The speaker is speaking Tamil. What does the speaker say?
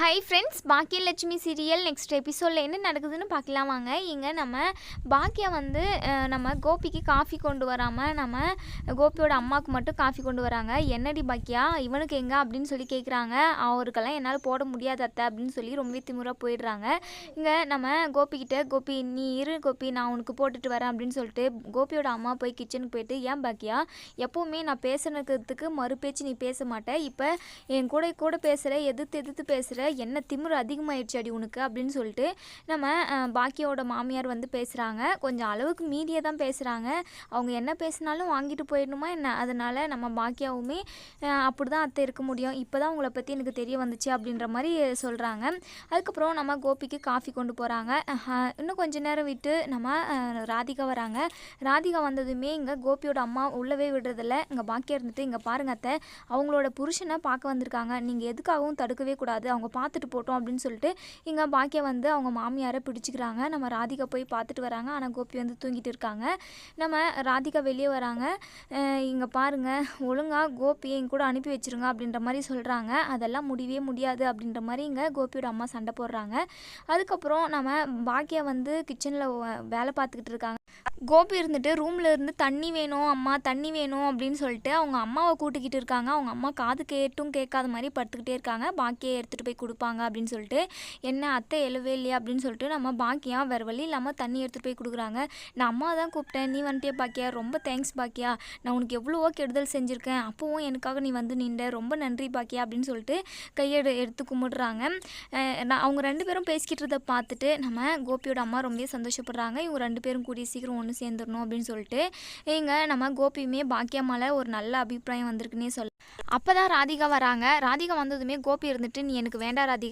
Hi friends Baakiyalakshmi serial next எபிசோடில் என்ன நடக்குதுன்னு பார்க்கலாம் வாங்க. இங்கே நம்ம பாக்கியா வந்து நம்ம கோபிக்கு காஃபி கொண்டு வராமல் நம்ம கோபியோட அம்மாவுக்கு மட்டும் காஃபி கொண்டு வராங்க. என்னடி பாக்கியா இவனுக்கு எங்க அப்படின்னு சொல்லி கேட்குறாங்க அவருக்கெல்லாம் என்னால் போட முடியாது அத்தை அப்படின்னு சொல்லி ரொம்பவே திமுறாக போயிடுறாங்க. இங்கே நம்ம கோபிக்கிட்ட கோபி நீ இரு கோபி நான் உனக்கு போட்டுட்டு வரேன் அப்படின்னு சொல்லிட்டு கோபியோட அம்மா போய் கிச்சனுக்கு போயிட்டு ஏன் பாக்கியா எப்போவுமே நான் பேசுனதுக்கு மறுபேச்சு நீ பேச மாட்டேன் இப்போ என் கூட கூட பேசுகிற எதிர்த்து எதிர்த்து பேசுகிற என்ன திமிரு அதிகமாயிடுச்சு அடி உனக்கு அப்படின்னு சொல்லிட்டு நம்ம பாக்கியோட மாமியார் வந்து பேசுகிறாங்க கொஞ்சம் அளவுக்கு மீடியா தான் பேசுகிறாங்க அவங்க என்ன பேசினாலும் வாங்கிட்டு போயிடணுமா என்ன? அதனால் நம்ம பாக்கியாவுமே அப்படி தான் அத்தை இருக்க முடியும். இப்போ தான் உங்களை பற்றி எனக்கு தெரிய வந்துச்சு அப்படின்ற மாதிரி சொல்கிறாங்க அதுக்கப்புறம் நம்ம கோபிக்கு காஃபி கொண்டு போகிறாங்க இன்னும் கொஞ்ச நேரம் விட்டு நம்ம ராதிகா வராங்க. ராதிகா வந்ததுமே இங்கே கோபியோட அம்மா உள்ளவே விடுறதில்ல. இங்கே பாக்கியா இருந்துட்டு இங்கே பாருங்க அத்தை. அவங்களோட புருஷனை பார்க்க வந்திருக்காங்க. நீங்கள் எதுக்காகவும் தடுக்கவே கூடாது. அவங்க பார்த்துட்டு போட்டோம் அப்படின்னு சொல்லிட்டு இங்கே பாக்கியா வந்து அவங்க மாமியாரை பிடிச்சிக்கிறாங்க. நம்ம ராதிகா போய் பார்த்துட்டு வராங்க. ஆனால் கோபி வந்து தூங்கிட்டு இருக்காங்க. நம்ம ராதிகா வெளியே வராங்க. இங்கே பாருங்க. ஒழுங்காக கோபியை என் கூட அனுப்பி வச்சிருங்க அப்படின்ற மாதிரி சொல்கிறாங்க அதெல்லாம் முடியவே முடியாது அப்படின்ற மாதிரி இங்கே கோபியோட அம்மா சண்டை போடுறாங்க. அதுக்கப்புறம் நம்ம பாக்கியா வந்து கிச்சனில் வேலை பார்த்துக்கிட்டு இருக்காங்க. கோபி இருந்துட்டு ரூமில் இருந்து தண்ணி வேணும் அம்மா தண்ணி வேணும் அப்படின்னு சொல்லிட்டு அவங்க அம்மாவை கூட்டிக்கிட்டு இருக்காங்க. அவங்க அம்மா காது கேட்டும் கேட்காத மாதிரி படுத்துக்கிட்டே இருக்காங்க. பாக்கியை எடுத்துகிட்டு போய் கொடுப்பாங்க அப்படின்னு சொல்லிட்டு என்ன அத்தை எழுவே இல்லையா? அப்படின்னு சொல்லிட்டு நம்ம பாக்கியா வேறு வழி இல்லாமல் தண்ணி எடுத்துகிட்டு போய் கொடுக்குறாங்க. நான் அம்மா தான் கூப்பிட்டேன். நீ வந்துட்டே பாக்கியா? ரொம்ப தேங்க்ஸ் பாக்கியா. நான் உனக்கு எவ்வளவோ கெடுதல் செஞ்சுருக்கேன். அப்போவும் எனக்காக நீ வந்து நின்ற. ரொம்ப நன்றி பாக்கியா. அப்படின்னு சொல்லிட்டு கையெடு எடுத்து கும்பிடுறாங்க. நான் அவங்க ரெண்டு பேரும் பேசிக்கிட்டு பார்த்துட்டு நம்ம கோபியோட அம்மா ரொம்பவே சந்தோஷப்படுறாங்க. இவங்க ரெண்டு பேரும் கூடிய சீக்கிரம் ஒன்று சேர்ந்துடணும் அப்படின்னு சொல்லிட்டு இங்கே நம்ம கோபியுமே பாக்கியா ஒரு நல்ல அபிப்பிராயம் வந்திருக்குன்னே சொல்ல அப்போ தான் ராதிகா வராங்க. ராதிகா வந்ததுமே கோபி இருந்துட்டு நீ எனக்கு வேண்டாம் ராதிகா.